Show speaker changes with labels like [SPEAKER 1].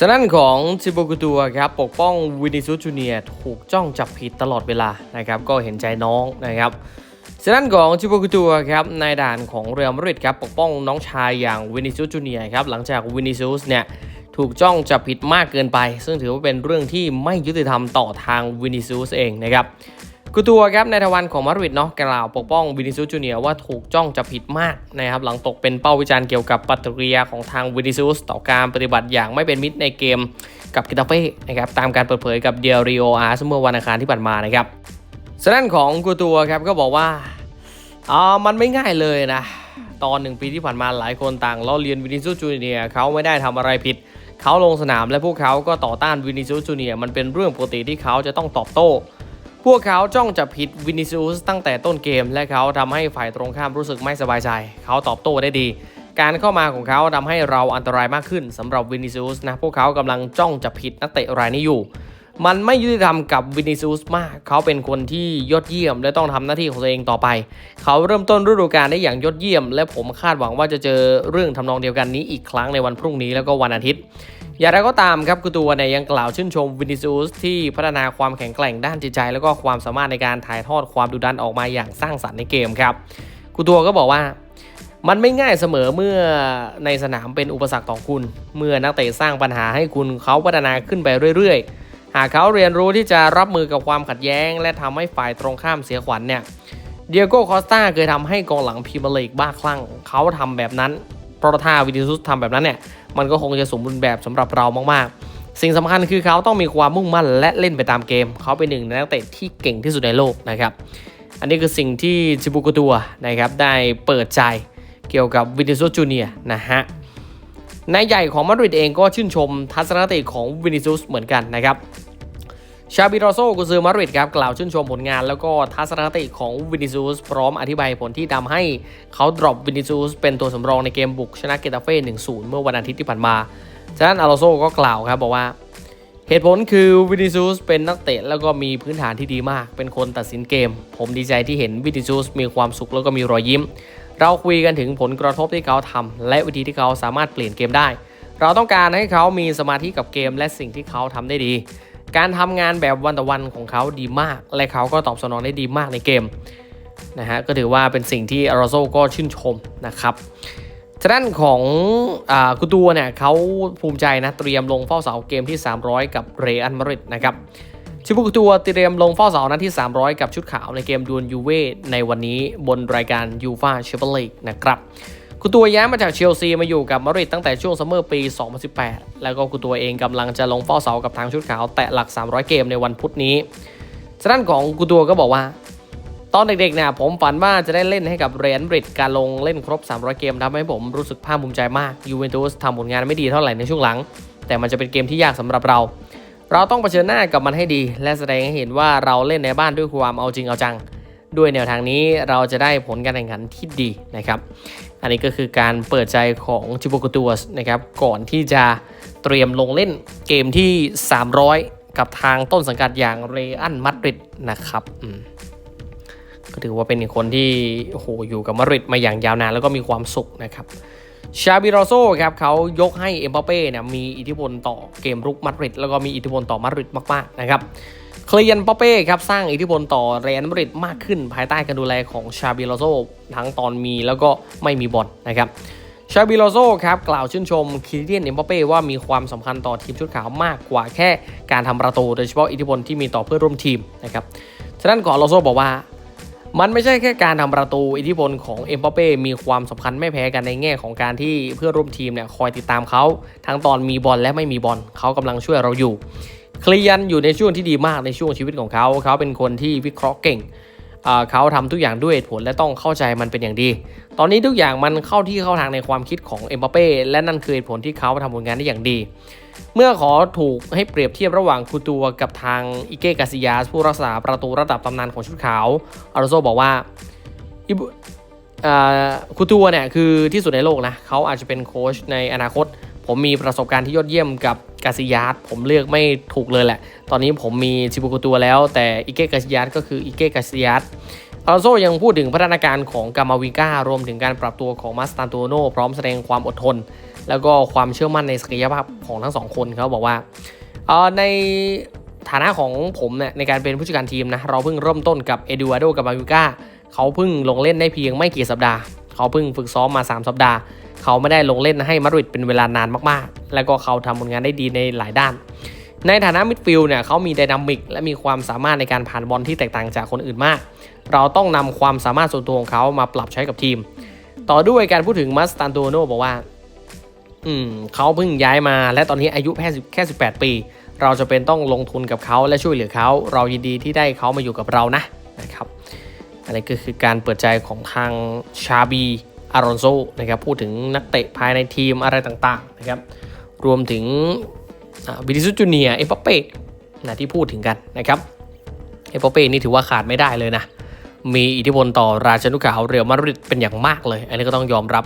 [SPEAKER 1] ฉะนั้นของซิโบกุตัวครับปกป้องวินิซูจูเนียถูกจ้องจับผิดตลอดเวลานะครับก็เห็นใจน้องนะครับฉะนั้นของซิโบกุตัวครับในด่านของเรอัลมาดริดครับปกป้องน้องชายอย่างวินิซูจูเนียครับหลังจากวินิซูสเนี่ยถูกจ้องจับผิดมากเกินไป ซึ่งถือว่าเป็นเรื่องที่ไม่ยุติธรรมต่อทางวินิซูสเองนะครับ กูตัวครับในทวันของมาดริดเนาะกล่าวปกป้องวินิซูจูเนียว่าถูกจ้องจับผิดมากนะครับหลังตกเป็นเป้าวิจารณ์เกี่ยวกับปฏิกิริยาของทางวินิซูสต่อการปฏิบัติอย่างไม่เป็นมิตรในเกมกับกิตาเฟ่นะครับตามการเปิดเผยกับเดียริโออาร์เมื่อวันอังคารที่ผ่านมานะครับสด้นของกูตัวครับก็บอกว่าอ่ามันไม่ง่ายเลยนะตอนหนึ่งปีที่ผ่านมาหลายคนต่างล้อเลียนวินิซูจูเนียเขาไม่ได้ทำอะไรผิดเขาลงสนามและพวกเขาก็ต่อต้านวินิซูจูเนียมันเป็นเรื่องปกติที่เขาจะต้องตอบโต้ พวกเขาจ้องจะผิดวินิซูสตั้งแต่ต้นเกม และเขาทำให้ฝ่ายตรงข้ามรู้สึกไม่สบายใจ เขาตอบโต้ได้ดี การเข้ามาของเขาทำให้เราอันตรายมากขึ้นสำหรับวินิซูสนะพวกเขากำลังจ้องจะผิดนักเตะรายนี้อยู่ มันไม่ยุติธรรมกับวินิซูสมาก เขาเป็นคนที่ยอดเยี่ยม และต้องทำหน้าที่ของตัวเองต่อไป เขาเริ่มต้นฤดูกาลได้อย่างยอดเยี่ยม และผมคาดหวังว่าจะเจอเรื่องทำนองเดียวกันนี้อีกครั้งในวันพรุ่งนี้แล้วก็วันอาทิตย์ อย่างไรก็ตามครับกุตัวเนี่ยยังกล่าวชื่นชมวินิซูสที่พัฒนาความแข็งแกร่งด้านจิตใจ แล้วก็ความสามารถในการถ่ายทอดความดุดันออกมาอย่างสร้างสรรค์ในเกมครับกุตัวก็บอกว่ามันไม่ง่ายเสมอเมื่อในสนามเป็นอุปสรรคต่อคุณ เมื่อนักเตะสร้างปัญหาให้คุณเขาพัฒนาขึ้นไปเรื่อยๆ หากเขาเรียนรู้ที่จะรับมือกับความขัดแย้ง และทำให้ฝ่ายตรงข้ามเสียขวัญเนี่ยเดียโก้คอสตาเคยทำให้กองหลังพรีเมียร์ลีกบ้าคลั่งเขาทำแบบนั้น เพราะถ้าวินิซูสทำแบบนั้นเนี่ยมันก็คงจะสมบูรณ์แบบสำหรับเรามากๆ สิ่งสำคัญคือเขาต้องมีความมุ่งมั่นและเล่นไปตามเกม เขาเป็นหนึ่งในนักเตะที่เก่งที่สุดในโลกนะครับอันนี้คือสิ่งที่ชิบุกุตัวนะครับได้เปิดใจเกี่ยวกับวินิซูสจูเนียนะฮะนายใหญ่ของมาดริดเองก็ชื่นชมทัศนคติของวินิซูสเหมือนกันนะครับ ชาบิโรโซกุซือมาริดครับกล่าวชื่นชมผลงานแล้วก็ทัศนคติของวินิซูสพร้อมอธิบายผลที่ทำให้เขาดรอปวินิซูสเป็นตัวสำรองในเกมบุกชนะเกตาเฟ่ 1-0 เมื่อวันอาทิตย์ที่ผ่านมาจากนั้นอาโลโซก็กล่าวครับบอกว่า เหตุผลคือวินิซูสเป็นนักเตะแล้วก็มีพื้นฐานที่ดีมาก เป็นคนตัดสินเกม ผมดีใจที่เห็นวินิซูสมีความสุขแล้วก็มีรอยยิ้ม เราคุยกันถึงผลกระทบที่เขาทำและวิธีที่เขาสามารถเปลี่ยนเกมได้ เราต้องการให้เขามีสมาธิกับเกมและสิ่งที่เขาทำได้ดี การทำงานแบบวันต่อวันของเขาดีมาก และเขาก็ตอบสนองได้ดีมากในเกมนะฮะก็ถือว่าเป็นสิ่งที่อาร์โซก็ชื่นชมนะครับทางด้านของอากุตัวเนี่ยเขาภูมิใจนะเตรียมลงเฝ้าเสาเกมที่ 300 กับเรอัลมาริดนะครับชิบุกุตัวเตรียมลงเฝ้าเสานัดที่ 300 กับชุดขาวในเกมดวลยูเว่ในวันนี้บนรายการยูฟาแชมเปี้ยนลีกนะครับ กุตัวย้ายมาจากเชลซีมาอยู่กับมาริดตั้งแต่ช่วงซัมเมอร์ปี 2018 แล้วก็กุตัวเองกำลังจะลงเฝ้าเสากับทางชุดขาวแตะหลัก 300 เกมในวันพุธนี้ทางด้านของกุตัวก็บอกว่า ตอนเด็กๆเนี่ยผมฝันว่าจะได้เล่นให้กับเรอัลมาดริดการลงเล่นครบ 300 เกมทำให้ผมรู้สึกภาคภูมิใจมากยูเวนตุสทำผลงานไม่ดีเท่าไหร่ในช่วงหลัง แต่มันจะเป็นเกมที่ยากสำหรับเรา เราต้องเผชิญหน้ากับมันให้ดี และแสดงให้เห็นว่าเราเล่นในบ้านด้วยความเอาจริงเอาจัง ด้วยแนวทางนี้เราจะได้ผลการแข่งขันที่ดีนะครับ อันนี้ก็คือการเปิดใจของจิโบกุตัวสนะครับก่อนที่จะเตรียมลงเล่นเกมที่ 300 กับทางต้นสังกัดอย่างเรอัลมาดริดนะครับก็ถือว่าเป็นคนที่โอ้โหอยู่กับมาดริดมาอย่างยาวนานแล้วก็มีความสุขนะครับชาบิโรโซครับเขายกให้เอ็มบัปเป้เนี่ยมีอิทธิพลต่อเกมรุกมาดริดแล้วก็มีอิทธิพลต่อมาดริดมากๆนะครับ เคลียนปาเป้ครับสร้างอิทธิพลต่อเรอัลมาดริดมากขึ้น ภายใต้การดูแลของชาบิโรโซทั้งตอนมีแล้วก็ไม่มีบอลนะครับชาบิโรโซครับกล่าวชื่นชมคิเลียนเอ็มบัปเป้ว่ามีความสำคัญต่อทีมชุดขาวมากกว่าแค่การทำประตูโดยเฉพาะอิทธิพลที่มีต่อเพื่อนร่วมทีมนะครับฉะนั้นก่อนโรโซบอกว่ามันไม่ใช่แค่การทำประตูอิทธิพลของเอ็มบัปเป้มีความสำคัญไม่แพ้กันในแง่ของการที่เพื่อร่วมทีมเนี่ยคอยติดตามเขาทั้งตอนมีบอลและไม่มีบอลเขากำลังช่วยเราอยู่ เคลียนอยู่ในช่วงที่ดีมากในช่วงชีวิตของเขา เขาเป็นคนที่วิเคราะห์เก่ง เขาทำทุกอย่างด้วยเหตุผลและต้องเข้าใจมันเป็นอย่างดี ตอนนี้ทุกอย่างมันเข้าที่เข้าทางในความคิดของเอ็มบัปเป้และนั่นคือเหตุผลที่เขาทำผลงานได้อย่างดี เมื่อขอถูกให้เปรียบเทียบระหว่างคูตัวกับทางอิเกกาซิยาสผู้รักษาประตูระดับตำนานของชุดขาวอาร์โซบอกว่าคูตัวเนี่ยคือที่สุดในโลกนะเขาอาจจะเป็นโค้ชในอนาคต ผมมีประสบการณ์ที่ยอดเยี่ยมกับกาซิยาสผมเลือกไม่ถูกเลยแหละ ตอนนี้ผมมีชิบุกตัวแล้ว แต่อิเกกาซิยาสก็คืออิเกกาซิยาสอาร์โซยังพูดถึงพัฒนาการของกามาวิก้ารวมถึงการปรับตัวของมาสตานโตโนพร้อมแสดงความอดทน แล้วก็ความเชื่อมั่นในศักยภาพของทั้งสองคนเขาบอกว่าในฐานะของผมเนี่ยในการเป็นผู้จัดการทีมนะเราเพิ่งเริ่มต้นกับเอดูอาโดกับมาวิก้าเขาเพิ่งลงเล่นได้เพียงไม่กี่สัปดาห์ เขาเพิ่งฝึกซ้อมมา 3 สัปดาห์ เขาไม่ได้ลงเล่นให้มาดริดเป็นเวลานานมากๆ แล้วก็เขาทำผลงานได้ดีในหลายด้าน ในฐานะมิดฟิลด์เนี่ยเขามีไดนามิกและมีความสามารถในการผ่านบอลที่แตกต่างจากคนอื่นมาก เราต้องนำความสามารถส่วนตัวของเขามาปรับใช้กับทีม ต่อด้วยการพูดถึงมัสตันโตโนบอกว่า อืมเขาเพิ่งย้ายมา และตอนนี้อายุแค่แค่ 18 ปี เราจะเป็นต้องลงทุนกับเขาและช่วยเหลือเขา เรายินดีที่ได้เขามาอยู่กับเรานะนะครับ อันนี้ก็คือการเปิดใจของทางชาบีอารอนโซนะครับพูดถึงนักเตะภายในทีมอะไรต่างๆนะครับรวมถึงวิดิซุจูเนียเอปเป้นะที่พูดถึงกันนะครับเอปเป้นี่ถือว่าขาดไม่ได้เลยนะมีอิทธิพลต่อราชนุขาวเรียวมาดริดเป็นอย่างมากเลย อันนี้ก็ต้องยอมรับ